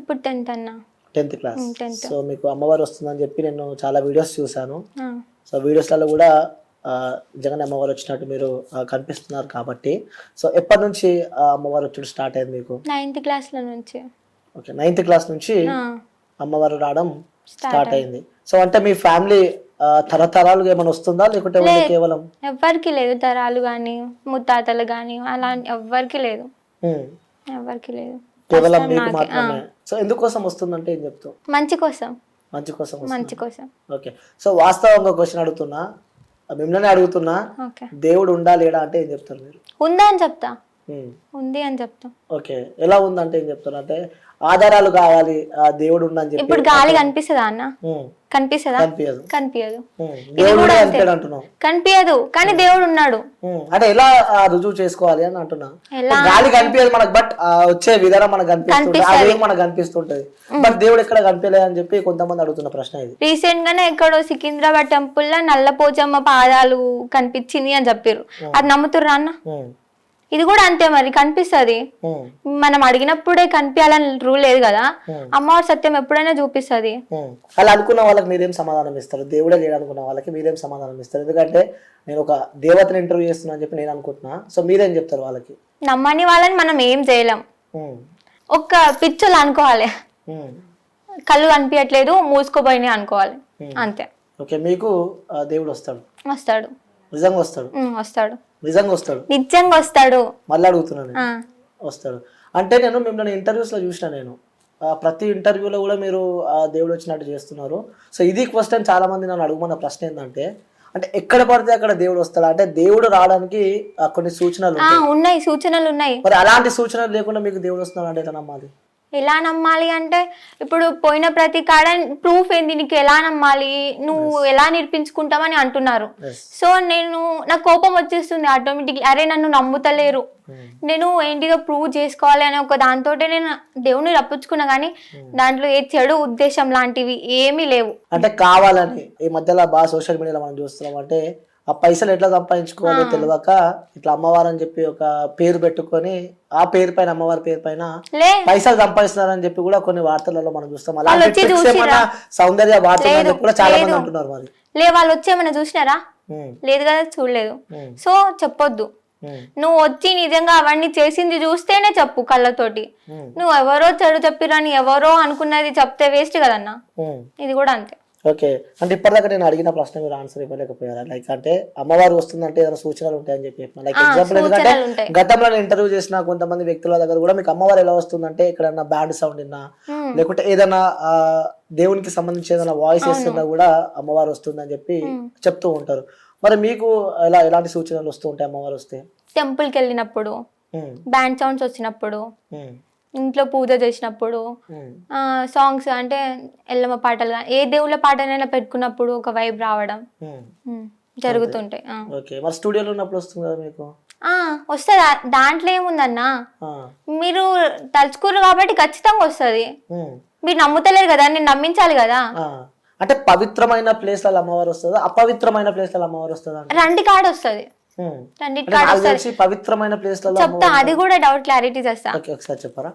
ఇప్పుడు టెన్త్ అన్న? Tenth class. So మీకు అమ్మవారు వస్తుందని చెప్పి నేను చాలా వీడియోస్ చూశాను. సో వీడియోస్లలో కూడా జగన్ అమ్మవారు వచ్చినట్టు మీరు కనిపిస్తున్నారు కాబట్టి. సో ఎప్పటి నుంచి అమ్మవారు వచ్చుడు స్టార్ట్ అయింది మీకు? నైన్త్ క్లాస్లో నుంచి. ఓకే నైన్త్ క్లాస్ నుంచి అమ్మవారు రావడం స్టార్ట్ అయింది. సో అంటే మీ ఫ్యామిలీ తరతరాలుగా ఏమైనా వస్తుందా? లేకుంటే కేవలం ఎవ్వరికి లేదు తరాలు కానీ ముత్తాతలు కానీ అలా ఎవ్వరికి లేదు. ఉమ్, ఎవ్వరికి లేదు. కేవలం మీకు. మాత్రమే. సో ఎందుకోసం వస్తుందంటే ఏం చెప్తావు? మంచి కోసం. మంచి కోసం. మంచి కోసం. ఓకే. సో వాస్తవంగా క్వశ్చన్ అడుగుతున్నా మిమ్మల్ని అడుగుతున్నా దేవుడు ఉండా లేడా అంటే ఏం చెప్తారు మీరు? ఉందా అని చెప్తా. ఉంది అని చెప్తా. ఓకే. ఎలా ఉందంటే ఏం చెప్తారు? అంటే ఆధారాలు కావాలి ఆ దేవుడు ఉందని చెప్పి ఇప్పుడు గాలి కనిపిస్తుందా అన్న? కనిపిస్తుందా? కనిపించదు కనిపించదు ఉమ్, దేవుడు కనిపించడు అంటున్నావు. కనిపించదు కానీ దేవుడు ఉన్నాడు. అంటే ఎలా రుజువు చేసుకోవాలి అని అంటున్నా. గాలి కనిపించదు మనకు బట్ వచ్చే విధానం మనకు కనిపిస్తుంది. మనకు కనిపిస్తుంటది. బట్ దేవుడు ఎక్కడ కనిపించలేదు అని చెప్పి కొంతమంది అడుగుతున్న ప్రశ్న ఇది. రీసెంట్ గానే ఎక్కడో సికింద్రాబాద్ టెంపుల్లో నల్ల పోచమ్మ పాదాలు కనిపించింది అని చెప్పారు అది నమ్ముతుర్రా అన్న? ఇది కూడా అంతే మరి కనిపిస్తది. మనం అడిగినప్పుడే కనిపించాలని రూల్ లేదు కదా. అమ్మవారి సత్యం ఎప్పుడైనా చూపిస్తది. అలా అనుకున్న వాళ్ళకి మీరేం సమాధానం ఇస్తారు? దేవుడే లేడు అనుకున్న వాళ్ళకి మీరేం సమాధానం ఇస్తారు? ఎందుకంటే నేను ఒక దేవతని ఇంటర్వ్యూ చేస్తున్నా అని చెప్పి నేను అనుకుంటున్నా. సో మీరేం చెప్తారు వాళ్ళకి? నమ్మని వాళ్ళని మనం ఏం చేయలేం. ఒక్క పిచ్చులు అనుకోవాలి. కళ్ళు కనిపించట్లేదు మూసుకోపోయినాయి అనుకోవాలి. అంతే. ఓకే మీకు దేవుడు వస్తాడు. వస్తాడు. నిజంగా వస్తాడు? వస్తాడు. నిజంగా వస్తాడు? నిజంగా వస్తాడు. మళ్ళీ అడుగుతున్నాను వస్తాడు. అంటే నేను మిమ్మల్ని ఇంటర్వ్యూస్లో చూసిన నేను. ప్రతి ఇంటర్వ్యూలో కూడా మీరు ఆ, దేవుడు వచ్చినట్టు చేస్తున్నారు. సో ఇది క్వశ్చన్ చాలా మంది నన్ను అడుగుమన్న ప్రశ్న ఏంటంటే అంటే ఎక్కడ పడితే అక్కడ దేవుడు వస్తాడా? అంటే దేవుడు రావడానికి కొన్ని సూచనలు ఉన్నాయి సూచనలు ఉన్నాయి. మరి అలాంటి సూచనలు లేకుండా మీకు దేవుడు వస్తున్నాడు అంటే నమ్మాలి ఎలా నమ్మాలి అంటే ఇప్పుడు పోయిన ప్రతి కాడ ప్రూఫ్ ఏంది? నీకు ఎలా నమ్మాలి? నువ్వు ఎలా నిరూపించుకుంటామని అంటున్నారు. సో నేను నాకు కోపం వచ్చేస్తుంది ఆటోమేటిక్ అరే నన్ను నమ్ముతలేరు. నేను ఏంటిదో ప్రూవ్ చేసుకోవాలి అనే ఒక దాంతో నేను దేవుని రప్పించుకున్నా కానీ దాంట్లో ఏ చెడు ఉద్దేశం లాంటివి ఏమీ లేవు. అంటే కావాలని ఈ మధ్యలో బాగా సోషల్ మీడియాలో మనం చూస్తున్నాం అంటే ఆ పైసలు ఎట్లా సంపాదించుకోవాలో తెలియక ఇట్లా అమ్మవారు అని చెప్పి ఒక పేరు పెట్టుకొని ఆ పేరు పైన అమ్మవారి పేరు పైన లే. పైసలు సంపాదిస్తున్నారని చెప్పి కూడా కొన్ని వార్తలలో మనం చూస్తాం? ఏమన్నా సౌందర్య వార్తలు కూడా చాలా మంది. అంటున్నారు మరి. లే వాళ్ళు వచ్చి ఏమైనా చూసినారా? లేదు కదా చూడలేదు. సో చెప్పొద్దు. నువ్వు వచ్చి నిజంగా అవన్నీ చేసింది చూస్తేనే చెప్పు కళ్ళతోటి. నువ్వు ఎవరో చెడు చెప్పిరని ఎవరో అనుకున్నది చెప్తే వేస్ట్ కదన్నా. ఇది కూడా అంతే. ఓకే. అంటే ఇప్పటిదాకా నేను అడిగిన ప్రశ్న మీరు ఆన్సర్ ఇవ్వలేకపోయారా? లైక్ అంటే అమ్మవారు వస్తుందంటే ఏదైనా సూచనలు ఉంటాయని చెప్పి చెప్పిన లైక్ ఎగ్జాంపుల్ ఎందుకంటే. గతంలో నేను ఇంటర్వ్యూ చేసిన కొంతమంది వ్యక్తుల దగ్గర కూడా మీకు అమ్మవారు ఎలా వస్తుందంటే ఎక్కడన్నా బ్యాండ్ సౌండ్ విన్నా ఉమ్. లేకుంటే ఏదైనా దేవునికి సంబంధించి ఏదైనా వాయిస్ ఇస్తున్నా కూడా అమ్మవారు వస్తుందని చెప్పి చెప్తూ ఉంటారు. మరి మీకు ఎలా ఎలాంటి సూచనలు వస్తూ ఉంటాయి అమ్మవారు వస్తే? టెంపుల్కి వెళ్ళినప్పుడు బ్యాండ్ సౌండ్స్ వచ్చినప్పుడు ఇంట్లో పూజ చేసినప్పుడు సాంగ్స్ అంటే ఎల్లమ్మ పాటలు కానీ ఏ దేవుళ్ళ పాటనైనా పెట్టుకున్నప్పుడు ఒక వైబ్ రావడం. జరుగుతుంటాయి ఆ. ఓకే మరి స్టూడియోలో ఉన్నప్పుడు వస్తుంది కదా మీకు? ఆ, వస్తుంది? ఆ- దాంట్లో ఏముందన్నా? మీరు తలుచుకోరు కాబట్టి ఖచ్చితంగా వస్తుంది. మీరు నమ్ముతలేరు కదా నేను నమ్మించాలి కదా. అంటే పవిత్రమైన ప్లేస్లలో అమ్మవారు వస్తుందా? అపవిత్రమైన ప్లేస్లలో అమ్మవారు వస్తుందా? రండి కాడ వస్తుంది. పవిత్రమైన చెప్తా అది కూడా డౌట్ క్లారిటీ చేస్తా చెప్పారా?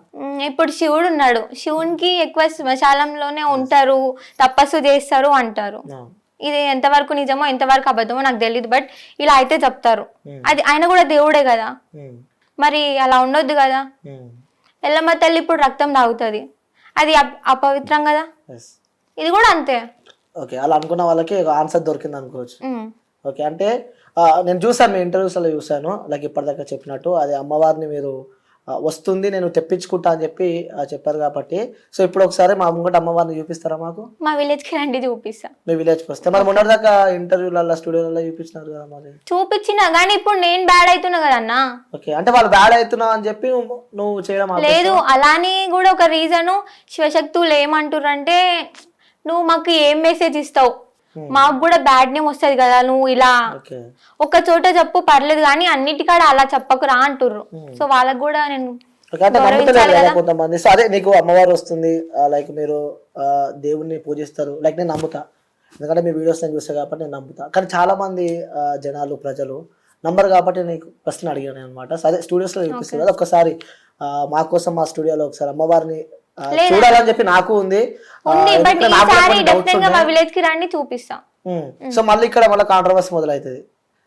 ఇప్పుడు శివుడు ఉన్నాడు. శివునికి ఎక్కువ శ్మశానంలోనే ఉంటారు తపస్సు చేస్తారు అంటారు. ఇది ఎంతవరకు నిజమో ఎంతవరకు అబద్ధమో నాకు తెలియదు బట్ ఇలా అయితే చెప్తారు. ఉమ్, అది ఆయన కూడా దేవుడే కదా. ఉమ్, మరి అలా ఉండొద్దు కదా. ఉమ్, ఎల్లమ్మ తల్లి ఇప్పుడు రక్తం తాగుతుంది. అది అప- అపవిత్రం కదా. ఇది కూడా అంతే. ఓకే అలా అనుకున్న వాళ్ళకి ఆన్సర్ దొరికింది అనుకోవచ్చు. ఓకే అంటే నేను చూసాను మీ ఇంటర్వ్యూస్లో చూసాను లైక్ ఇప్పటిదాకా చెప్పినట్టు అది అమ్మవారిని మీరు వస్తుంది నేను తెప్పించుకుంటా అని చెప్పి చెప్పారు కాబట్టి. సో ఇప్పుడు ఒకసారి మా ముంగట అమ్మవారిని చూపిస్తారా మాకు? మా విలేజ్కి రండి చూపిస్తా. మీ విలేజ్కి వస్తే. మరి మొన్నటిదాకా ఇంటర్వ్యూలలో స్టూడియోలలో చూపించినారు కదా మరి? చూపించిన కానీ ఇప్పుడు నేను బ్యాడ్ అవుతున్నా కదన్నా ఓకే అంటే వాళ్ళు బ్యాడ్ అవుతున్నావు అని చెప్పి నువ్వు- చేయడం? లేదు అలానే కూడా ఒక రీజను శివశక్తులు ఏమంటారంటే నువ్వు మాకు ఏం మెసేజ్ ఇస్తావు? మాకు కూడా బ్యాడ్ నేమ్ వస్తుంది కదా నువ్వు ఇలా ఒక చోట చెప్పు పర్లేదు కానీ అన్నిటికాడ అలా చెప్పకురా అంటుర్రు. సో వాళ్ళకి కూడా నేను కొంతమంది. అదే నీకు అమ్మవారు వస్తుంది లైక్ మీరు దేవుణ్ణి పూజిస్తారు. లైక్ నేను నమ్ముతా. ఎందుకంటే మీ వీడియోస్ నేను చూస్తా కాబట్టి నేను నమ్ముతా. కానీ చాలా మంది జనాలు ప్రజలు నంబర్ కాబట్టి నీకు ప్రశ్న అడిగాను అనమాట. అదే స్టూడియోస్లో చూపిస్తుంది కదా ఒక్కసారి ఆ, మా కోసం మా స్టూడియోలో ఒకసారి అమ్మవారిని చూడాలని చెప్పి నాకు ఉంది. విలేజ్కి రండి చూపిస్తా. సో మళ్ళీ ఇక్కడ మళ్ళీ కాంట్రవర్సీ మొదలవుతుంది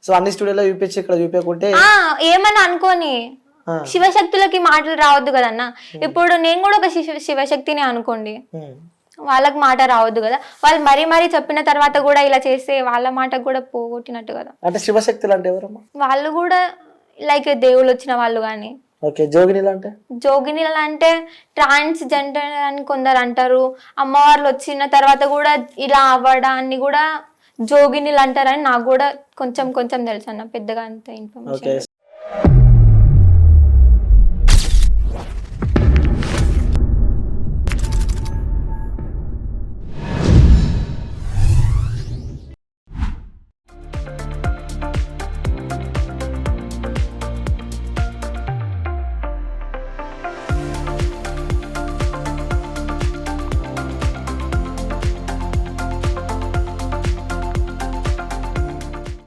సో అన్ని స్టూడియోలో చూపించి ఇక్కడ చూపించకుంటే ఏమని అనుకోని. శివశక్తులకి మాటలు రావద్దు కదన్న. ఇప్పుడు నేను కూడా ఒక శివ శివశక్తిని అనుకోండి. వాళ్ళకి మాట రావద్దు కదా. వాళ్ళు మరీ మరీ చెప్పిన తర్వాత కూడా ఇలా చేస్తే వాళ్ళ మాటకు కూడా పోగొట్టినట్టు కదా. అంటే శివశక్తులు అంటే ఎవరమ్మా? వాళ్ళు కూడా లైక్ దేవుళ్ళు వచ్చిన వాళ్ళు కానీ ఓకే జోగినిలు అంటే జోగినిలు అంటే ట్రాన్స్ జెండర్ అని కొందరు అంటారు అమ్మవార్లు వచ్చిన తర్వాత కూడా ఇలా అవ్వడాన్ని కూడా జోగినిలు అంటారని నాకు కూడా కొంచెం కొంచెం తెలుసు అన్న పెద్దగా అంత ఇన్ఫర్మేషన్